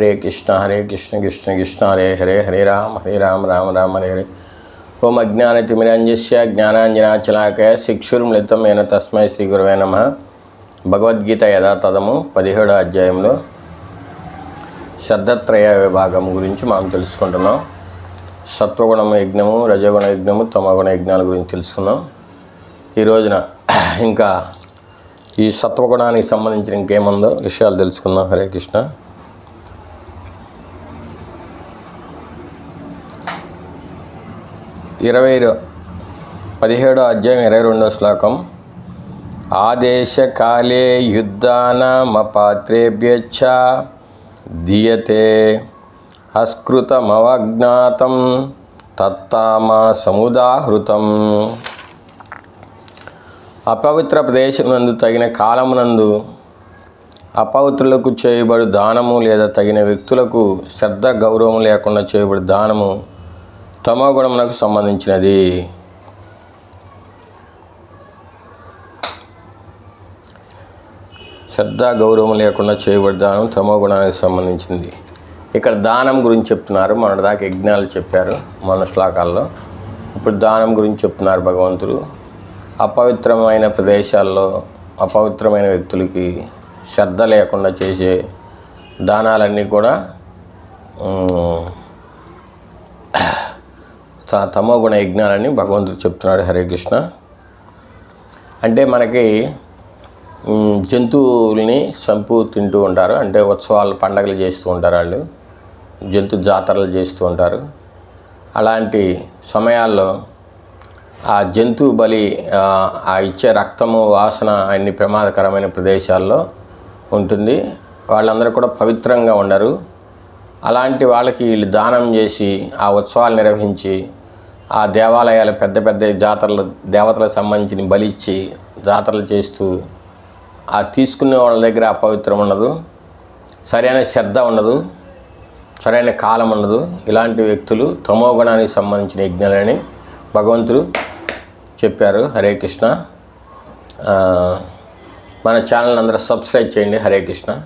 హరే కృష్ణ హరే కృష్ణ కృష్ణ కృష్ణ హరే హరే హరే రామ హరే రామ రామ రామ హరే హరే. ఓం అజ్ఞానతిమిరంజస్య జ్ఞానాంజనాచలాకయ శిక్షుర్మృతమైన తస్మై శ్రీ గురువే నమ. భగవద్గీత యథాతథము పదిహేడో అధ్యాయంలో శ్రద్ధత్రయ విభాగం గురించి మనం తెలుసుకుంటున్నాం. సత్వగుణం యజ్ఞము రజగుణ యజ్ఞము తమగుణ యజ్ఞాల గురించి తెలుసుకున్నాం ఈ రోజున ఇంకా ఈ సత్వగుణానికి సంబంధించిన ఇంకేముందో విషయాలు తెలుసుకుందాం. హరే కృష్ణ. ఇరవై పదిహేడో అధ్యాయం ఇరవై రెండో శ్లోకం. ఆదేశకాలే యుద్ధానమపాత్రేభ్యచ్చ దీయతే అస్కృతమవజ్ఞాతం తత్తామ సముదాహృతం. అపవిత్ర ప్రదేశమునందు తగిన కాలమునందు అపవిత్రులకు చేయబడు దానము లేదా తగిన వ్యక్తులకు శ్రద్ధ గౌరవం లేకుండా చేయబడు దానము తమోగుణమునకు సంబంధించినది. శ్రద్ధ గౌరవం లేకుండా చేయబడి దానం తమో గుణానికి సంబంధించింది. ఇక్కడ దానం గురించి చెప్తున్నారు మన దాకా యజ్ఞాలు చెప్పారు మన శ్లోకాల్లో. ఇప్పుడు దానం గురించి చెప్తున్నారు భగవంతుడు. అపవిత్రమైన ప్రదేశాల్లో అపవిత్రమైన వ్యక్తులకి శ్రద్ధ లేకుండా చేసే దానాలన్నీ కూడా త- తమో గుణ యజ్ఞాలని భగవంతుడు చెప్తున్నాడు హరే కృష్ణ. అంటే మనకి జంతువుల్ని చంపు తింటూ ఉంటారు. అంటే ఉత్సవాలు పండగలు చేస్తూ ఉంటారు వాళ్ళు. జంతు జాతరలు చేస్తూ ఉంటారు. అలాంటి సమయాల్లో ఆ జంతువు బలి ఆ ఇచ్చే రక్తము వాసన అన్ని ప్రమాదకరమైన ప్రదేశాల్లో ఉంటుంది. వాళ్ళందరూ కూడా పవిత్రంగా ఉండరు. అలాంటి వాళ్ళకి వీళ్ళు దానం చేసి ఆ ఉత్సవాలు నిర్వహించి ఆ దేవాలయాల పెద్ద పెద్ద జాతరలు దేవతలకు సంబంధించిన బలిచ్చి జాతరలు చేస్తూ ఆ తీసుకునే వాళ్ళ దగ్గర అపవిత్రం ఉండదు సరైన శ్రద్ధ ఉండదు సరైన కాలం ఉండదు ఇలాంటి వ్యక్తులు తమోగుణానికి సంబంధించిన యజ్ఞాలని భగవంతుడు చెప్పారు. హరే కృష్ణ. మన ఛానల్ అందరూ సబ్స్క్రైబ్ చేయండి. హరే కృష్ణ.